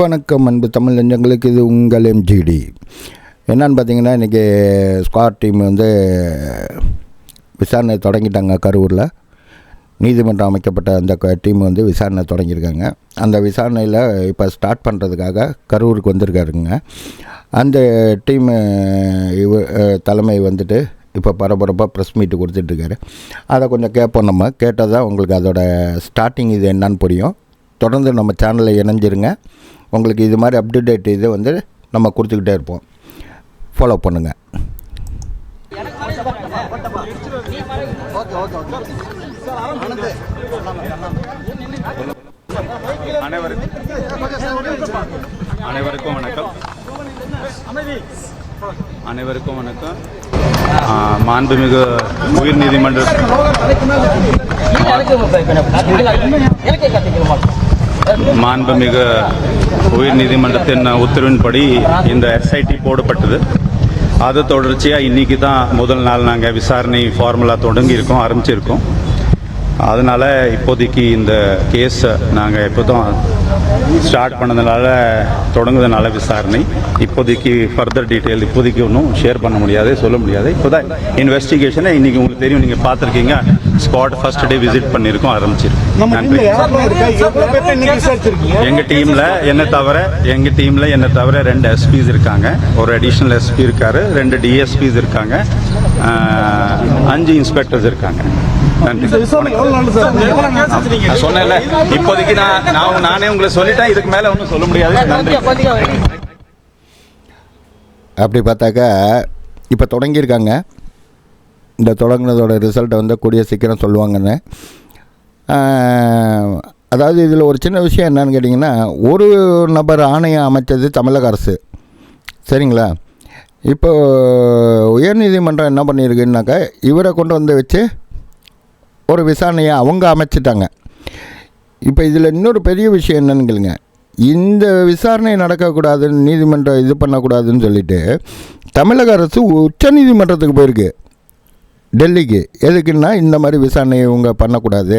வணக்கம் அன்பு தமிழ் நெஞ்சங்களுக்கு இது உங்கள் எம்ஜிடி என்னன்னு பார்த்தீங்கன்னா இன்றைக்கி ஸ்குவாட் டீம் வந்து விசாரணை தொடங்கிட்டாங்க கரூரில். நீதிமன்றம் அமைக்கப்பட்ட அந்த டீம் வந்து விசாரணை தொடங்கியிருக்காங்க. அந்த விசாரணையில் இப்போ ஸ்டார்ட் பண்ணுறதுக்காக கரூருக்கு வந்திருக்காருங்க. அந்த டீம் இவ தலைமை வந்துட்டு இப்போ பரபரப்பாக ப்ரெஸ் மீட்டு கொடுத்துட்ருக்காரு. அதை கொஞ்சம் கேட்போம் நம்ம. கேட்டால் தான் உங்களுக்கு அதோட ஸ்டார்டிங் இது என்னன்னு புரியும். தொடர்ந்து நம்ம சேனலில் இணைஞ்சிருங்க. உங்களுக்கு இது மாதிரி அப்டேட் இது வந்து நம்ம கொடுத்துக்கிட்டே இருப்போம். ஃபாலோ பண்ணுங்கள் அனைவருக்கும் அனைவருக்கும் வணக்கம். அனைவருக்கும் வணக்கம். மாண்புமிகு உயர் நீதிமன்ற மாண்புமிகு உயர் நீதிமன்றத்தின் உத்தரவின்படி இந்த எஸ்ஐடி போடப்பட்டது. அது தொடர்ச்சியாக இன்னைக்கு தான் முதல் நாள் நாங்கள் விசாரணை ஃபார்முலா தொடங்கி இருக்கோம் ஆரம்பிச்சிருக்கோம். அதனால் இப்போதைக்கு இந்த கேஸை நாங்கள் இப்போ தான் ஸ்டார்ட் பண்ணதுனால தொடங்குறதுனால விசாரணை. இப்போதைக்கு ஃபர்தர் டீட்டெயில் இப்போதைக்கு ஒன்றும் ஷேர் பண்ண முடியாது சொல்ல முடியாது. இப்போ தான் இன்வெஸ்டிகேஷனை இன்றைக்கி உங்களுக்கு தெரியும் நீங்கள் பார்த்துருக்கீங்க. ஸ்பாட் ஃபர்ஸ்ட் டே விசிட் பண்ணியிருக்கோம் ஆரம்பிச்சிருக்கோம். எங்கள் டீமில் என்ன தவிர எங்கள் டீமில் என்ன தவிர ரெண்டு எஸ்பிஸ் இருக்காங்க. ஒரு அடிஷ்னல் எஸ்பி இருக்காரு ரெண்டு டிஎஸ்பிஸ் இருக்காங்க. அஞ்சு இன்ஸ்பெக்டர்ஸ் இருக்காங்க. நன்றி. நான் சொன்னேன்ல இப்போதைக்கு நான் நான் நானே உங்களை சொல்லிட்டேன் இதுக்கு மேலே ஒன்றும் சொல்ல முடியாது. நன்றி. அப்படி பார்த்தாக்கா இப்போ தொடங்கியிருக்காங்க. இந்த தொடங்கினதோட ரிசல்ட்டை வந்து கூடிய சீக்கிரம் சொல்லுவாங்கன்னு. அதாவது இதில் ஒரு சின்ன விஷயம் என்னன்னு கேட்டிங்கன்னா ஒரு நபர் ஆணையம் அமைச்சது தமிழக அரசு. சரிங்களா? இப்போ உயர்நீதிமன்றம் என்ன பண்ணியிருக்குன்னாக்கா இவரை கொண்டு வந்து வச்சு ஒரு விசாரணையை அவங்க அமைச்சிட்டாங்க. இப்போ இதில் இன்னொரு பெரிய விஷயம் என்னன்னு கேளுங்க. இந்த விசாரணை நடக்கக்கூடாதுன்னு நீதிமன்றம் இது பண்ணக்கூடாதுன்னு சொல்லிட்டு தமிழக அரசு உச்ச நீதிமன்றத்துக்கு போயிருக்கு. டெல்லிக்கு. எதுக்குன்னா இந்த மாதிரி விசாரணை இவங்க பண்ணக்கூடாது.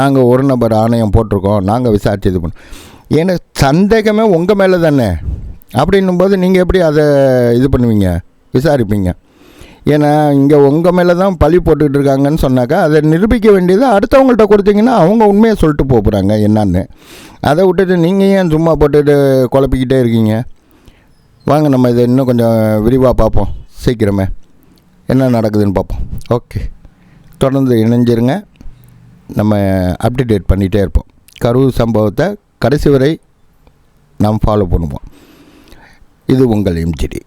நாங்கள் ஒரு நபர் ஆணையம் போட்டிருக்கோம். நாங்கள் விசாரித்து இது பண்ணோம் ஏன்னா சந்தேகமே உங்கள் மேலே தானே அப்படின்னும் போது நீங்கள் எப்படி அதை இது பண்ணுவீங்க? விசாரிப்பீங்க. ஏன்னா இங்கே உங்கள் மேலே தான் பழி போட்டுக்கிட்டு இருக்காங்கன்னு சொன்னாக்கா அதை நிரூபிக்க வேண்டியது அடுத்தவங்கள்ட்ட கொடுத்தீங்கன்னா அவங்க உண்மையை சொல்லிட்டு போகிறாங்க என்னான்னு. அதை விட்டுட்டு நீங்கள் ஏன் சும்மா போட்டுட்டு குழப்பிக்கிட்டே இருக்கீங்க? வாங்க நம்ம இதை இன்னும் கொஞ்சம் விரிவாக பார்ப்போம் சீக்கிரமே. என்ன நடக்குதுன்னு பார்ப்போம். ஓகே. தொடர்ந்து இணைஞ்சிருங்க. நம்ம அப்டேட் பண்ணிகிட்டே இருப்போம். கரூர் சம்பவத்தை கடைசி வரை நாம் ஃபாலோ பண்ணுவோம். இது உங்கள் எம்ஜிடி